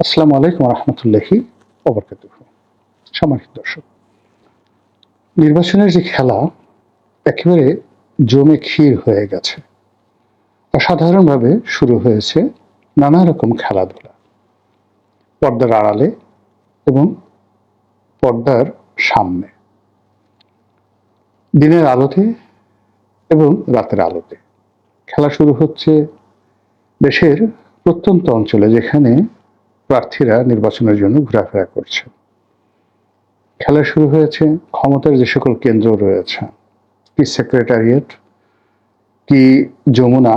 আসসালামু আলাইকুম রহমতুল্লাহি সম্মানিত দর্শক, নির্বাচনের যে খেলা, একেবারে জমে ক্ষীর হয়ে গেছে। অসাধারণভাবে শুরু হয়েছে নানা রকম খেলাধুলা। পর্দার আড়ালে এবং পর্দার সামনে। দিনের আলোতে এবং রাতের আলোতে। খেলা শুরু হচ্ছে দেশের প্রত্যন্ত অঞ্চলে যেখানে প্রার্থীরা নির্বাচনের জন্য ঘোরাফেরা করছে। খেলা শুরু হয়েছে, ক্ষমতার যে সকল কেন্দ্র রয়েছে কি সেক্রেটারিয়েট কি যমুনা,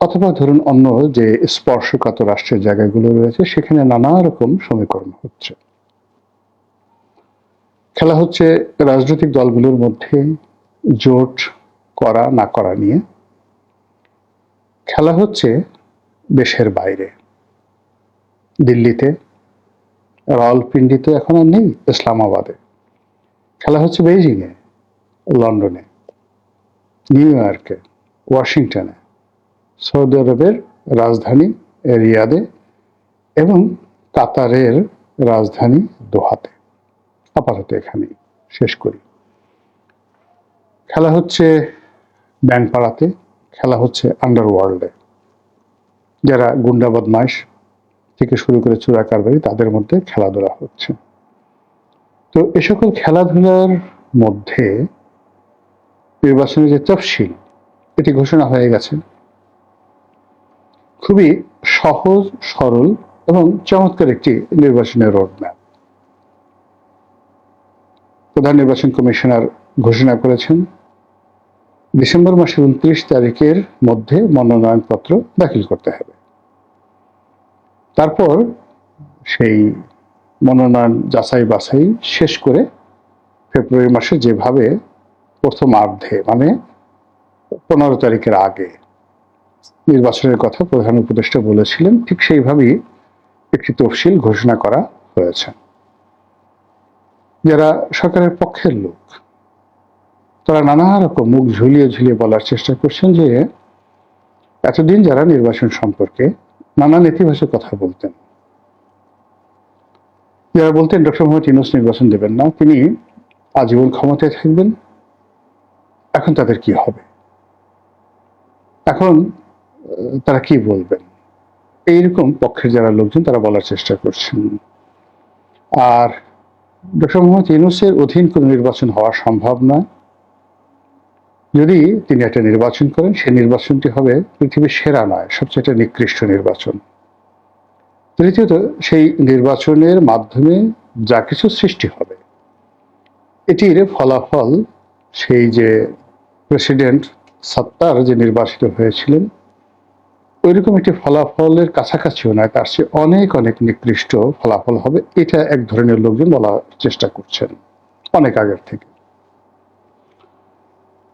অথবা ধরুন অন্য যে স্পর্শকাত রাষ্ট্রের জায়গাগুলো রয়েছে, সেখানে নানা রকম সমীকরণ হচ্ছে। খেলা হচ্ছে রাজনৈতিক দলগুলোর মধ্যে জোট করা, না করা নিয়ে। খেলা হচ্ছে দেশের বাইরে। দিল্লিতে, রাওয়ালপিন্ডিতে এখন আর নেই, ইসলামাবাদে। খেলা হচ্ছে বেইজিংয়ে, লন্ডনে, নিউ ইয়র্কে, ওয়াশিংটনে, সৌদি আরবের রাজধানী রিয়াদে এবং কাতারের রাজধানী দোহাতে। আপাতত এখানে শেষ করি। খেলা হচ্ছে ব্যাংপাড়াতে, খেলা হচ্ছে আন্ডারওয়ার্ল্ডে। যারা গুন্ডা বদমাইশ থেকে শুরু করে চোরা কারবারি তাদের মধ্যে খেলাধুলা হচ্ছে। তো এ সকল খেলাধুলার মধ্যে নির্বাচনের যে তফসিল, এটি ঘোষণা হয়ে গেছে। খুবই সহজ, সরল এবং চমৎকার একটি নির্বাচনের রোডম্যাপ প্রধান নির্বাচন কমিশনার ঘোষণা করেছেন, ডিসেম্বর মাসের উনত্রিশ তারিখের মধ্যে মনোনয়নপত্র দাখিল করতে হবে। তারপর সেই মনোনয়ন যাচাই বাছাই শেষ করে ফেব্রুয়ারি মাসে যেভাবে প্রথমার্ধে মানে পনেরো তারিখের আগে নির্বাচনের কথা প্রধান উপদেষ্টা বলেছিলেন, ঠিক সেইভাবেই একটি তফসিল ঘোষণা করা হয়েছে। যারা সরকারের পক্ষের লোক, তারা নানা রকম মুখ ঝুলিয়ে ঝুলিয়ে বলার চেষ্টা করছেন যে এতদিন যারা নির্বাচন সম্পর্কে নানা নেতিবাচক কথা বলতেন। যারা বলতেন, ডক্টর মোহাম্মদ ইউনুস নির্বাচন দেবেন না, তিনি আজীবন ক্ষমতায় থাকবেন। এখন তাদের কি হবে? এখন তারা কি বলবেন? এইরকম পক্ষের যারা লোকজন, তারা বলার চেষ্টা করছেন। আর ডক্টর মোহাম্মদ ইউনুসের অধীন কোনো নির্বাচন হওয়া সম্ভব নয়। যদি তিনি একটা নির্বাচন করেন, সেই নির্বাচনটি হবে পৃথিবীর সেরা নয়, সবচেয়ে নিকৃষ্ট নির্বাচন। তৃতীয়ত সেই নির্বাচনের মাধ্যমে যা কিছু সৃষ্টি হবে, এটির ফলাফল সেই যে প্রেসিডেন্ট সত্তার যে নির্বাচিত হয়েছিলেন, ওইরকম একটি ফলাফলের কাছাকাছিও নয়, তার চেয়ে অনেক অনেক নিকৃষ্ট ফলাফল হবে, এটা এক ধরনের লোকজন বলার চেষ্টা করছেন, অনেক আগের থেকে।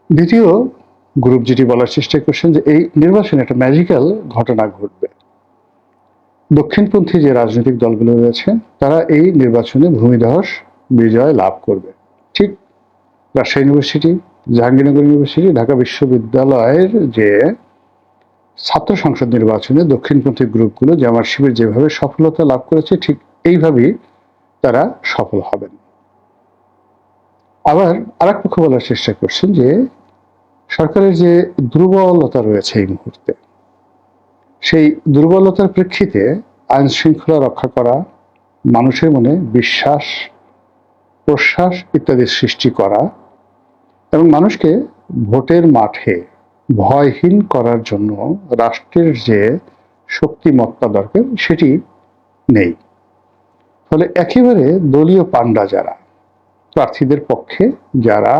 দ্বিতীয় গ্রুপ যেটি বলার চেষ্টা করছেন যে এই নির্বাচনে একটা ম্যাজিক্যাল ঘটনা ঘটবে। দক্ষিণপন্থী যে রাজনৈতিক দলগুলো রয়েছে, তারা এই নির্বাচনে ভূমিধস বিজয় লাভ করবে। ঠিক রাজশাহী ইউনিভার্সিটি জাহাঙ্গীরনগর ইউনিভার্সিটি ঢাকা বিশ্ববিদ্যালয়ের যে ছাত্র সংসদ নির্বাচনে দক্ষিণপন্থী গ্রুপগুলো জামাত শিবির যেভাবে সফলতা লাভ করেছে, ঠিক এইভাবেই তারা সফল হবেন। আবার আর এক পক্ষ বলার চেষ্টা করছেন যে সরকারের যে দুর্বলতা রয়েছে এই মুহূর্তে, সেই দুর্বলতার প্রেক্ষিতে আইন শৃঙ্খলা রক্ষা করা, মানুষের মনে বিশ্বাস, প্রশ্বাস ইত্যাদি সৃষ্টি করা এবং মানুষকে ভোটের মাঠে ভয়হীন করার জন্য রাষ্ট্রের যে শক্তিমত্তা দরকার সেটি নেই। ফলে একেবারে দলীয় পাণ্ডা যারা, প্রার্থীদের পক্ষে যারা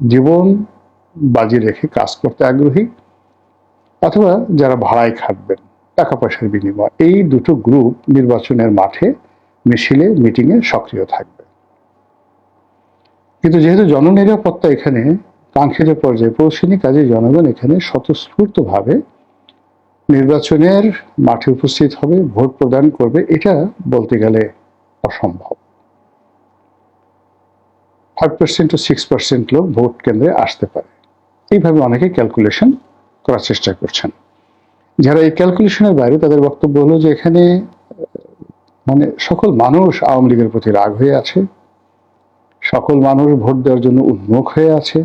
জীবন বাজি রেখে কাজ করতে আগ্রহী, অথবা যারা ভাড়ায় খাটবেন টাকা পয়সার বিনিময়। এই দুটো গ্রুপ নির্বাচনের মাঠে মিছিলে মিটিংয়ে সক্রিয় থাকবে। কিন্তু যেহেতু জননিরাপত্তা এখানে কাঙ্ক্ষিত পর্যায়ে পৌঁছেনি কাজে জনগণ এখানে স্বতঃস্ফূর্তভাবে নির্বাচনের মাঠে উপস্থিত হবে, ভোট প্রদান করবে, এটা বলতে গেলে অসম্ভব। Five percent two six percent লোক ভোট কেন্দ্রে আসতে পারে। এইভাবে অনেকে ক্যালকুলেশন করার চেষ্টা করছেন। যারা এই ক্যালকুলেশনের বাইরে তাদের বক্তব্য হলো যে এখানে মানে সকল মানুষ আওয়ামী লীগের প্রতি রাগ হয়ে আছে, সকল মানুষ ভোট দেওয়ার জন্য উন্মুখ হয়ে আছে।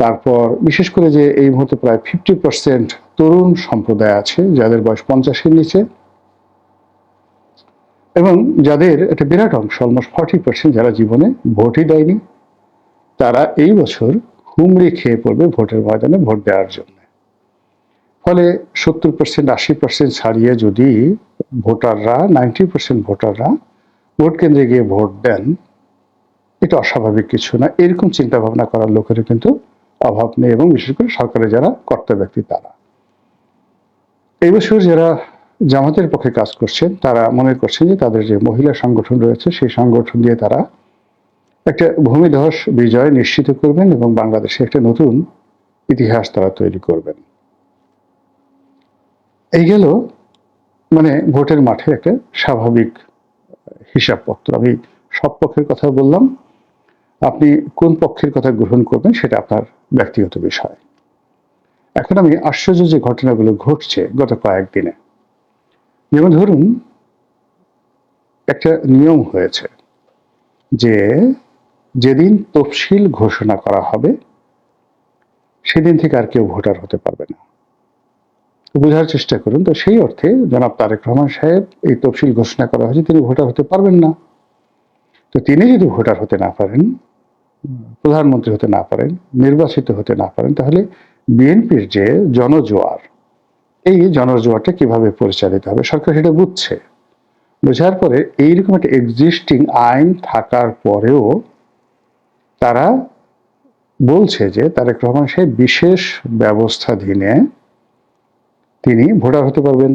তারপর বিশেষ করে যে এই মুহূর্তে প্রায় ফিফটি পার্সেন্ট তরুণ সম্প্রদায় আছে, যাদের বয়স পঞ্চাশের নিচে। এবং যাদের একটা বিরাট অংশ অলমোস্ট ফর্টি পার্সেন্ট যারা জীবনে ভোটই দেয়নি, তারা এই বছর হুমড়ি খেয়ে পড়বে ভোটের ময়দানে ভোট দেওয়ার জন্য। ফলে সত্তর পার্সেন্ট আশি পার্সেন্ট ছাড়িয়ে যদি ভোটাররা, নাইনটি পার্সেন্ট ভোটাররা ভোট কেন্দ্রে গিয়ে ভোট দেন, এটা অস্বাভাবিক কিছু না। এরকম চিন্তা ভাবনা করার লোকেরও কিন্তু অভাব নেই এবং বিশেষ করে সরকারের যারা কর্তা ব্যক্তি তারা। এই বছর যারা জামাতের পক্ষে কাজ করছেন, তারা মনে করছেন যে তাদের যে মহিলা সংগঠন রয়েছে, সেই সংগঠন দিয়ে তারা একটা ভূমিধস বিজয় নিশ্চিত করবেন এবং বাংলাদেশে একটা নতুন ইতিহাস তারা তৈরি করবেন। এই গেল মানে ভোটের মাঠে একটা স্বাভাবিক হিসাবপত্র। আমি সব পক্ষের কথা বললাম। আপনি কোন পক্ষের কথা গ্রহণ করবেন সেটা আপনার ব্যক্তিগত বিষয়। এখন আমি আশ্চর্য যে ঘটনাগুলো ঘটছে গত কয়েকদিনে যেমন ধরুন, একটা নিয়ম হয়েছে যে যেদিন তফসিল ঘোষণা করা হবে, সেদিন থেকে আর কেউ ভোটার হতে পারবে না। বোঝার চেষ্টা করুন। তো সেই অর্থে জনাব তারেক রহমান সাহেব এই তফসিল ঘোষণা করা হয়েছে, তিনি ভোটার হতে পারবেন না। তো তিনি যদি ভোটার হতে না পারেন, প্রধানমন্ত্রী হতে না পারেন, নির্বাচিত হতে না পারেন, তাহলে বিএনপির যে জনজোয়ার, এই জনজোয়ারটা কীভাবে পরিচালিত হবে, সরকার সেটা বুঝছে। বোঝার পরে এইরকম একটা এক্সিস্টিং আইন থাকার পরেও তারা বলছে যে তারেক রহমান সাহেব বিশেষ ব্যবস্থাধীনে তিনি ভোটার হতে পারবেন,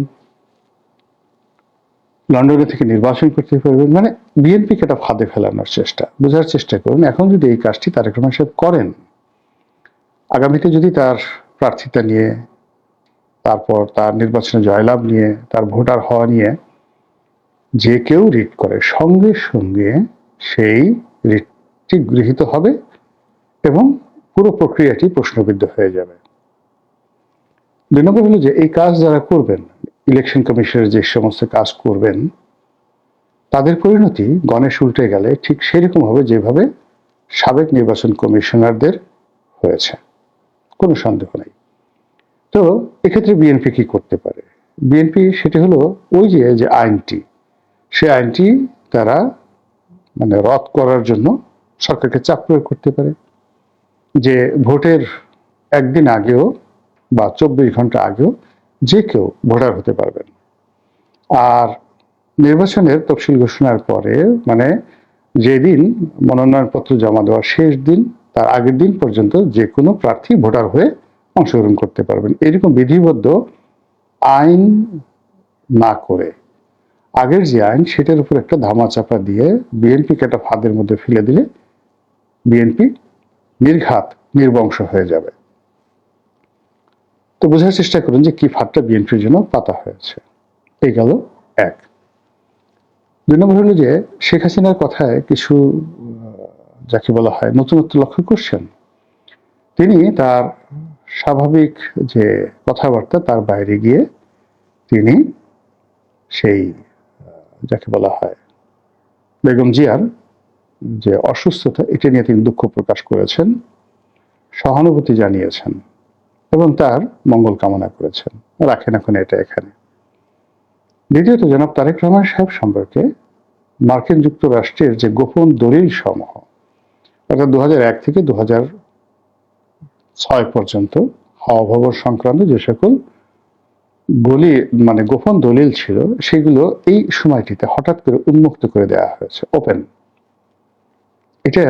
লন্ডনে থেকে নির্বাচন করতে পারবেন মানে বিএনপিকে একটা ফাঁদে ফেলানোর চেষ্টা, বোঝার চেষ্টা করুন। এখন যদি এই কাজটি তারেক রহমান সাহেব করেন, আগামীতে যদি তার প্রার্থিতা নিয়ে, তারপর তার নির্বাচনে জয়লাভ নিয়ে, তার ভোটার হওয়া নিয়ে যে কেউ রিট করে, সঙ্গে সঙ্গে সেই রিটটি গৃহীত হবে এবং পুরো প্রক্রিয়াটি প্রশ্নবিদ্ধ হয়ে যাবে। দুই নম্বর হলো যে এই কাজ যারা করবেন ইলেকশন কমিশনের যে সমস্ত কাজ করবেন, তাদের পরিণতি গণেশ উল্টে গেলে ঠিক সেরকম হবে যেভাবে সাবেক নির্বাচন কমিশনারদের হয়েছে। কোনো সন্দেহ নেই। তো এক্ষেত্রে বিএনপি কি করতে পারে? বিএনপি সেটি হলো ওই যে যে আইনটি, সে আইনটি তারা মানে রদ করার জন্য সরকারকে চাপ প্রয়োগ করতে পারে। যে ভোটের একদিন আগেও বা চব্বিশ ঘণ্টা আগেও যে কেউ ভোটার হতে পারবেন। আর নির্বাচনের তফসিল ঘোষণার পরে মানে যেদিন মনোনয়নপত্র জমা দেওয়ার শেষ দিন, তার আগের দিন পর্যন্ত যে কোনো প্রার্থী ভোটার হয়ে অংশগ্রহণ করতে পারবেন। এরকম বিধিবদ্ধ আইন না করে। আগের যে আইন, সেটার উপর একটা ধামাচাপা দিয়ে বিএনপিকে একটা ফাঁদের মধ্যে ফেলে দিলে বিএনপি নির্ঘাত, নির্বংশ হয়ে যাবে। তো বোঝার চেষ্টা করুন যে কি ফাঁদটা বিএনপির জন্য পাতা হয়েছে। এই গেল এক। দুই নম্বর হলো যে শেখ হাসিনার কথায় কিছু যাকে বলা হয় নতুনত্ব লক্ষ্য করছেন। তিনি তার স্বাভাবিক যে কথাবার্তা তার বাইরে গিয়ে তিনি সেই যাকে বলা হয় বেগম জিয়ার যে অসুস্থতা, এটা নিয়ে তিনি দুঃখ প্রকাশ করেছেন, সহানুভূতি জানিয়েছেন এবং তার মঙ্গল কামনা করেছেন। রাখেন এখন এটা এখানে। দ্বিতীয়ত, জনাব তারেক রহমান সাহেব সম্পর্কে মার্কিন যুক্তরাষ্ট্রের যে গোপন দলিল সমূহ, অর্থাৎ দু থেকে দু ছয় পর্যন্ত হাওয়া ভবর সংক্রান্ত যে সকল গলি মানে গোপন দলিল ছিল, সেগুলো এই সময়টিতে হঠাৎ করে উন্মুক্ত করে দেওয়া হয়েছে, ওপেন। এটা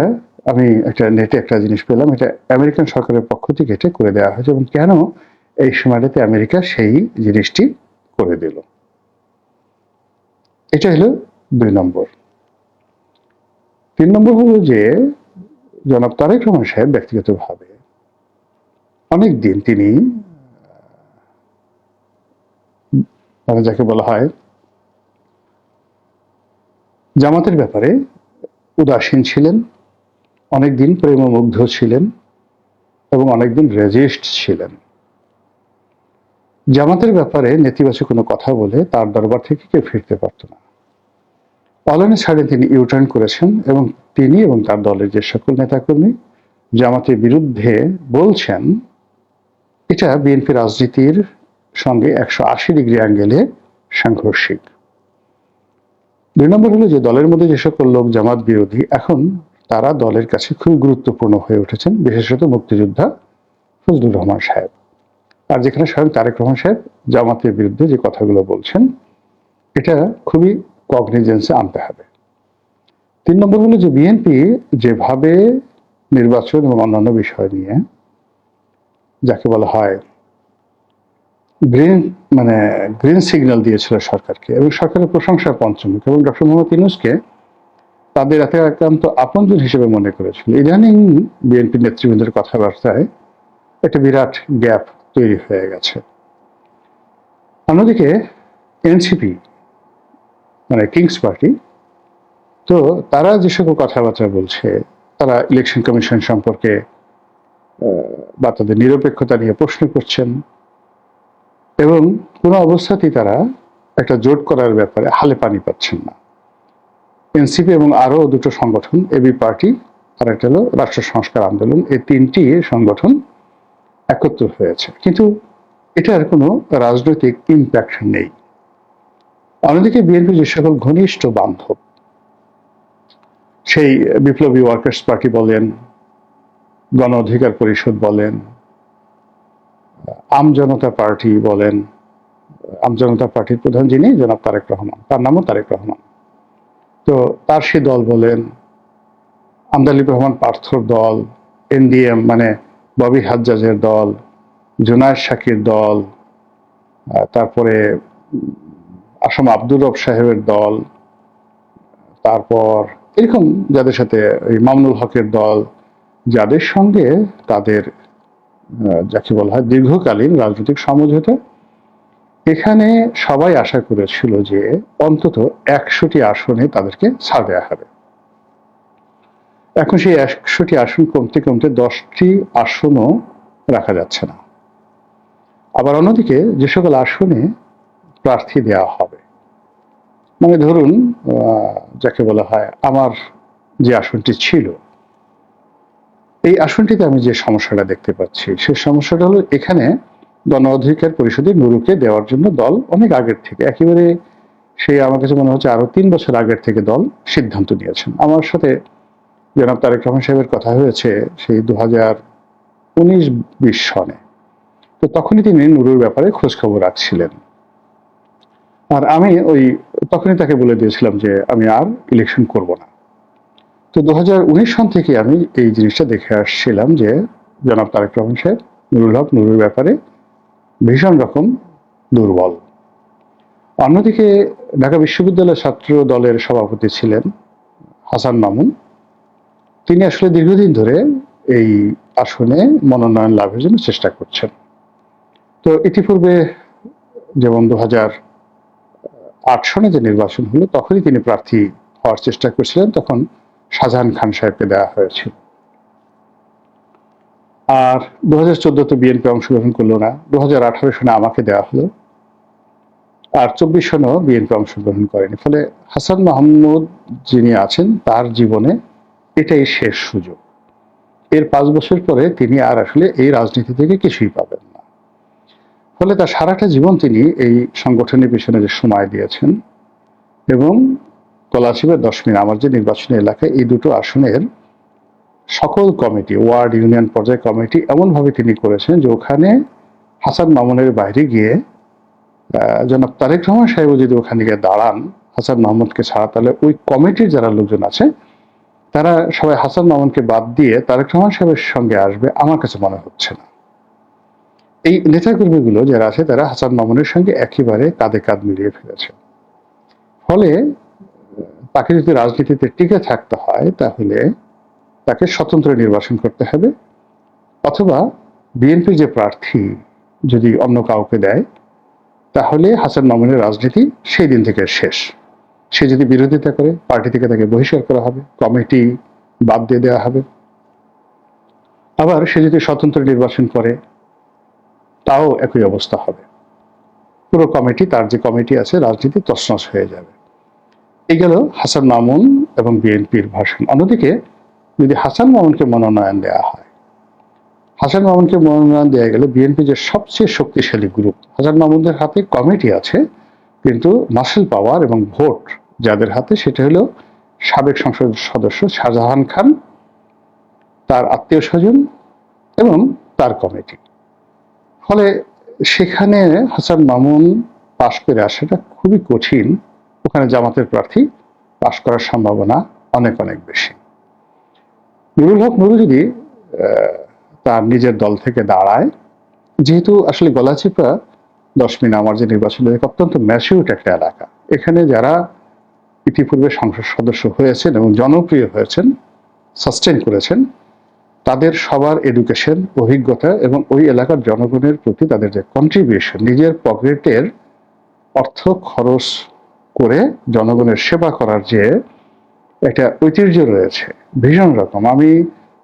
আমি একটা নেটে একটা জিনিস পেলাম, এটা আমেরিকান সরকারের পক্ষ থেকে এটা করে দেওয়া হয়েছে এবং কেন এই সময়টাতে আমেরিকা সেই জিনিসটি করে দিল? এটা হলো দুই নম্বর। তিন নম্বর হলো যে জনাব তারেক রহমান সাহেব ব্যক্তিগতভাবে অনেক দিন তিনি মানে যাকে বলা হয় জামাতের ব্যাপারে উদাসীন ছিলেন, অনেকদিন প্রেমমুগ্ধ ছিলেন এবং অনেকদিন রেজিস্ট ছিলেন। জামাতের ব্যাপারে নেতিবাচক কোনো কথা বলে তার দরবার থেকে কেউ ফিরতে পারত না। অলনে ছাড়ে তিনি ইউটার্ন করেছেন এবং তিনি এবং তার দলের যে সকল নেতাকর্মী জামাতের বিরুদ্ধে বলছেন, এটা বিএনপি রাজনীতির সঙ্গে একশো আশি ডিগ্রি অ্যাঙ্গেলে সাংঘর্ষিক। দুই নম্বর হলো যে দলের মধ্যে যে সকল লোক জামাত বিরোধী, এখন তারা দলের কাছে খুবই গুরুত্বপূর্ণ হয়ে উঠেছেন, বিশেষত মুক্তিযোদ্ধা ফজলুর রহমান সাহেব। আর যেখানে স্বয়ং তারেক রহমান সাহেব জামাতের বিরুদ্ধে যে কথাগুলো বলছেন, এটা খুবই কগনিজেন্সে আনতে হবে। তিন নম্বর হলো যে বিএনপি যেভাবে নির্বাচন এবং অন্যান্য বিষয় নিয়ে যাকে বলা হয় গ্রিন মানে গ্রিন সিগন্যাল দিয়েছিল সরকারকে এবং সরকারের প্রশংসা পঞ্চমুখ এবং ডক্টর মোহাম্মদ ইউনুসকে তাদের এত একান্ত আপনজন হিসেবে মনে করেছিল। ইদানিং বিএনপি নেতৃবৃন্দের কথাবার্তায় একটা বিরাট গ্যাপ তৈরি হয়ে গেছে। অন্যদিকে এনসিপি মানে কিংস পার্টি, তো তারা যে সকল কথাবার্তা বলছে, তারা ইলেকশন কমিশন সম্পর্কে বা তাদের নিরপেক্ষতা নিয়ে প্রশ্ন করছেন। এবং কোনো অবস্থাতেই তারা একটা জোট করার ব্যাপারে হালে পানি পাচ্ছেন না। এনসিপি এবং আরও দুটো সংগঠন, এবি পার্টি আর একটা হলো রাষ্ট্র সংস্কার আন্দোলন, এই তিনটি সংগঠন একত্র হয়েছে। কিন্তু এটার কোনো রাজনৈতিক ইম্প্যাক্ট নেই। অন্যদিকে বিএনপি যে সকল ঘনিষ্ঠ বান্ধব, সেই বিপ্লবী ওয়ার্কার্স পার্টি বলেন, গণ অধিকার পরিষদ বলেন আম জনতা পার্টি বলেন আম জনতা পার্টির প্রধান যিনি, জনাব তারেক রহমান। তার নামও তারেক রহমান। তো তার সে দল বলেন আমদালিব রহমান পার্থর দল, এনডিএম মানে ববি হাজ্জাজের দল, জুনায়দ শাকির দল তারপরে আসাম আব্দুর রব সাহেবের দল, তারপর এরকম যাদের সাথে এই মামুনুল হকের দল, যাদের সঙ্গে তাদের যাকে বলা হয় দীর্ঘকালীন রাজনৈতিক সমঝোতা। এখানে সবাই আশা করেছিল যে অন্তত একশোটি আসনে তাদেরকে ছাড় দেওয়া হবে। এখন সেই একশোটি আসন কমতে কমতে দশটি আসনও রাখা যাচ্ছে না। আবার অন্যদিকে যে সকল আসনে প্রার্থী দেওয়া হবে মানে ধরুন যাকে বলা হয় আমার যে আসনটি ছিল এই আসনটিতে আমি যে সমস্যাটা দেখতে পাচ্ছি সেই সমস্যাটা হলো এখানে গণ অধিকার পরিষদের নুরুকে দেওয়ার জন্য দল অনেক আগের থেকে, একেবারে সেই আমার কাছে মনে হচ্ছে আরও তিন বছর আগের থেকে দল সিদ্ধান্ত নিয়েছেন। আমার সাথে জনাব তারেক রহমান সাহেবের কথা হয়েছে সেই দু হাজার উনিশ বিশ সনে। তো তখনই তিনি নুরুর ব্যাপারে খোঁজ খবর রাখছিলেন। আর আমি ওই, তখনই তাকে বলে দিয়েছিলাম যে আমি আর ইলেকশন করব না। তো দু সন থেকে আমি এই জিনিসটা দেখে আসছিলাম যে জনাব তারেক রহমান সাহেব, নুরুল হক নুরুর ব্যাপারে ভীষণ রকম দুর্বল। অন্যদিকে ঢাকা বিশ্ববিদ্যালয় ছাত্র দলের সভাপতি ছিলেন হাসান মামুন। তিনি আসলে দীর্ঘদিন ধরে এই আসনে মনোনয়ন লাভের জন্য চেষ্টা করছেন। তো ইতিপূর্বে যেমন দু হাজার আট সনে যে নির্বাচন হলো, তখনই তিনি প্রার্থী হওয়ার চেষ্টা করছিলেন, তখন শাহজাহান খান সাহেবকে দেওয়া হয়েছিল আর দু হাজার চোদ্দতে বিএনপি অংশগ্রহণ করল না দু হাজার আঠারো সনে আমাকে দেওয়া হলো। আর চব্বিশ সনেও বিএনপি অংশগ্রহণ করেনি। ফলে হাসান মাহমুদ যিনি আছেন, তার জীবনে এটাই শেষ সুযোগ। এর পাঁচ বছর পরে তিনি আর আসলে এই রাজনীতি থেকে কিছুই পাবেন না। ফলে তার সারাটা জীবন তিনি এই সংগঠনের পিছনে যে সময় দিয়েছেন এবং কলাচিবের দশ মিনিট। আমার যে নির্বাচনী এলাকায় এই দুটো আসনের সকল কমিটি, ওয়ার্ড, ইউনিয়ন পর্যায়ে কমিটি এমনভাবে তিনি করেছেন যে ওখানে হাসান মামুনের বাইরে গিয়ে জনাব তারেক রহমান সাহেব যদি ওখানে গিয়ে দাঁড়ান, হাসান মাহমুদকে ছাড়া, তাহলে ওই কমিটির যারা লোকজন আছে, তারা সবাই হাসান মামুনকে বাদ দিয়ে তারেক রহমান সাহেবের সঙ্গে আসবে, আমার কাছে মনে হচ্ছে না। এই নেতাকর্মীগুলো যারা আছে, তারা হাসান মামুনের সঙ্গে একেবারে কাঁধে কাঁধ মিলিয়ে ফেলেছে। ফলে তাকে যদি রাজনীতিতে টিকে থাকতে হয়, তাহলে তাকে স্বতন্ত্র নির্বাচন করতে হবে। অথবা বিএনপির যে প্রার্থী যদি অন্য কাউকে দেয়, তাহলে হাসান মামুনের রাজনীতি সেই দিন থেকে শেষ। সে যদি বিরোধিতা করে, পার্টি থেকে তাকে বহিষ্কার করা হবে, কমিটি বাদ দিয়ে দেওয়া হবে। আবার সে যদি স্বতন্ত্র নির্বাচন করে, তাও একই অবস্থা হবে। পুরো কমিটি, তার যে কমিটি আছে, রাজনীতি তছনছ হয়ে যাবে। এই গেল হাসান মামুন এবং বিএনপির ভাষণ অন্যদিকে যদি হাসান মামুনকে মনোনয়ন দেওয়া হয়, হাসান মামুনকে মনোনয়ন দেওয়া গেলে বিএনপি যে সবচেয়ে শক্তিশালী গ্রুপ হাসান মামুনদের হাতে কমিটি আছে, কিন্তু মাসেল পাওয়ার এবং ভোট যাদের হাতে সেটা হলো সাবেক সংসদ সদস্য শাহজাহান খান, তার আত্মীয় স্বজন এবং তার কমিটি ফলে সেখানে হাসান মামুন পাশ করে আসাটা খুবই কঠিন। ওখানে জামাতের প্রার্থী পাশ করার সম্ভাবনা অনেক অনেক বেশি। নুরুল হক নুরু যদি তার নিজের দল থেকে দাঁড়ায়। যেহেতু আসলে গলাচিপা দশমিনা আমার যে নির্বাচন অত্যন্ত ম্যাচিউট একটা এলাকা। এখানে যারা ইতিপূর্বে সংসদ সদস্য হয়েছেন এবং জনপ্রিয় হয়েছেন সাস্টেন করেছেন, তাদের সবার এডুকেশন অভিজ্ঞতা এবং ওই এলাকার জনগণের প্রতি তাদের যে কন্ট্রিবিউশন নিজের পকেটের অর্থ খরচ করে জনগণের সেবা করার যে একটা ঐতিহ্য রয়েছে, ভীষণ রকম। আমি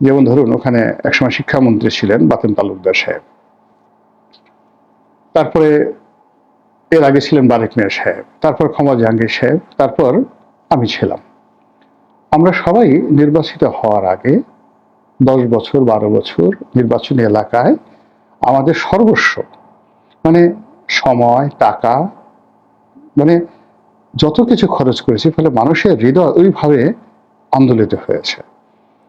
যেমন ধরুন, ওখানে একসময় শিক্ষামন্ত্রী ছিলেন বাতেন তালুকদার সাহেব। তারপরে এর আগে ছিলেন বারেক মিয়া সাহেব, তারপর ক্ষমা জাহাঙ্গীর সাহেব, তারপর আমি ছিলাম। আমরা সবাই নির্বাচিত হওয়ার আগে দশ বছর, বারো বছর নির্বাচনী এলাকায় আমাদের সর্বস্ব মানে সময়, টাকা মানে যত কিছু খরচ করেছি, ফলে মানুষের হৃদয় ওইভাবে আন্দোলিত হয়েছে।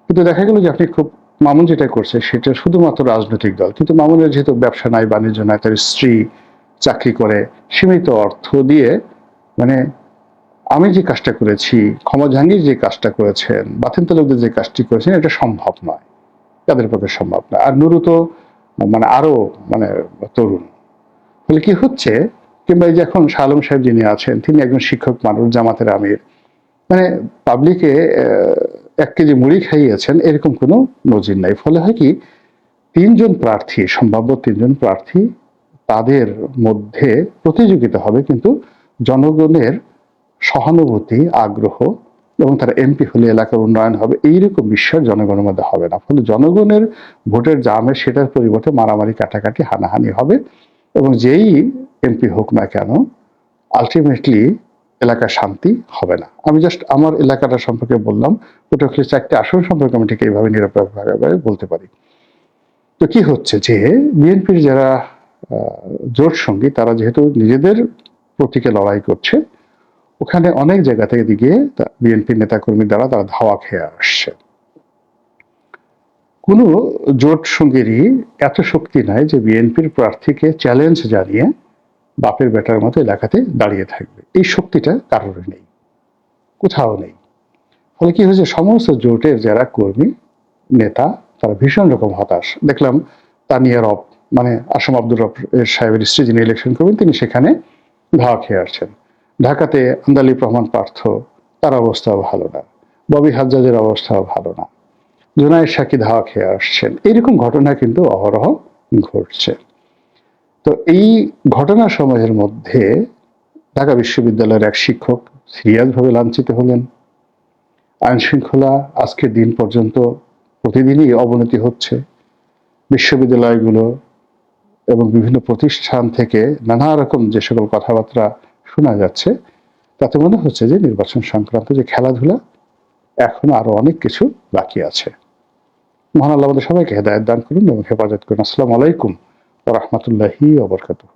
কিন্তু দেখা গেল যে আপনি খুব, মামুন যেটা করছে, সেটা শুধুমাত্র রাজনৈতিক দল। কিন্তু মামুনের যেহেতু ব্যবসা নাই, বাণিজ্য নাই, তার স্ত্রী চাকরি করে, সীমিত অর্থ দিয়ে মানে আমি যে কাজটা করেছি, ক্ষমা জাহাঙ্গীর যে কাজটা করেছেন বাথেন তালুকদের যে কাজটি করেছেন, এটা সম্ভব নয়। তাদের পক্ষে সম্ভব নয়। আর নুরু তো মানে আরও মানে তরুণ। ফলে কি হচ্ছে কিংবা এই যে এখন শাহ আলম সাহেব যিনি আছেন, তিনি একজন শিক্ষক মানুষ, জামাতের আমির। মানে পাবলিকে এক কেজি মুড়ি খাইয়েছেন, এরকম কোনো নজির নাই। ফলে হয় কি, তিনজন প্রার্থী, সম্ভাব্য তিনজন প্রার্থী তাদের মধ্যে প্রতিযোগিতা হবে, কিন্তু জনগণের সহানুভূতি, আগ্রহ এবং তারা এমপি হলে এলাকার উন্নয়ন হবে, এইরকম বিশ্বাস জনগণের মধ্যে হবে না। ফলে জনগণের ভোটের জামে সেটার পরিবর্তে মারামারি, কাটাকাটি, হানাহানি হবে এবং যেই এমপি হোক না কেন আলটিমেটলি এলাকার শান্তি হবে না। আমি জাস্ট আমার এলাকাটা সম্পর্কে বললাম পটুয়াখালী চারটি আসন সম্পর্কে আমি ঠিক এইভাবে নিরপেক্ষভাবে বলতে পারি। তো কি হচ্ছে যে বিএনপির যারা জোট সঙ্গী, তারা যেহেতু নিজেদের প্রতীকে লড়াই করছে, ওখানে অনেক জায়গা থেকে দিকে বিএনপি নেতাকর্মী দ্বারা তারা ধাওয়া খেয়ে আসছে। কোনো জোট সঙ্গীরই এত শক্তি নাই যে বিএনপির প্রার্থীকে চ্যালেঞ্জ জানিয়ে বাপের বেটার মতো এলাকাতে দাঁড়িয়ে থাকবে। এই শক্তিটা কারোর নেই, কোথাও নেই। ফলে কি হয়েছে? সমস্ত জোটের যারা কর্মী, নেতা, তারা ভীষণ রকম হতাশ। দেখলাম তানিয়া রব মানে আসাম আব্দুর রব সাহেবের স্ত্রী যিনি ইলেকশন করবেন, তিনি সেখানে ধাওয়া খেয়ে আসছেন। ঢাকাতে আন্দালিব রহমান পার্থ, তার অবস্থাও ভালো না। ববি হাজ্জাজের অবস্থাও ভালো না। জুনায়েদ সাকি ধাওয়া খেয়ে আসছেন। এইরকম ঘটনা কিন্তু অহরহ ঘটছে। তো এই ঘটনা সময়ের মধ্যে ঢাকা বিশ্ববিদ্যালয়ের এক শিক্ষক সিরিয়াসভাবে লাঞ্ছিত হলেন। আইন শৃঙ্খলা আজকের দিন পর্যন্ত প্রতিদিনই অবনতি হচ্ছে। বিশ্ববিদ্যালয়গুলো এবং বিভিন্ন প্রতিষ্ঠান থেকে নানা রকম যে সকল কথাবার্তা শোনা যাচ্ছে, তাতে মনে হচ্ছে যে নির্বাচন সংক্রান্ত যে খেলাধুলা, এখন আরও অনেক কিছু বাকি আছে। মহান আল্লাহ আমাদের সবাইকে হেদায়ত দান করুন এবং হেফাজত করুন। আসসালামু আলাইকুম। রহমতুল্লাহি ওবরকাতুহ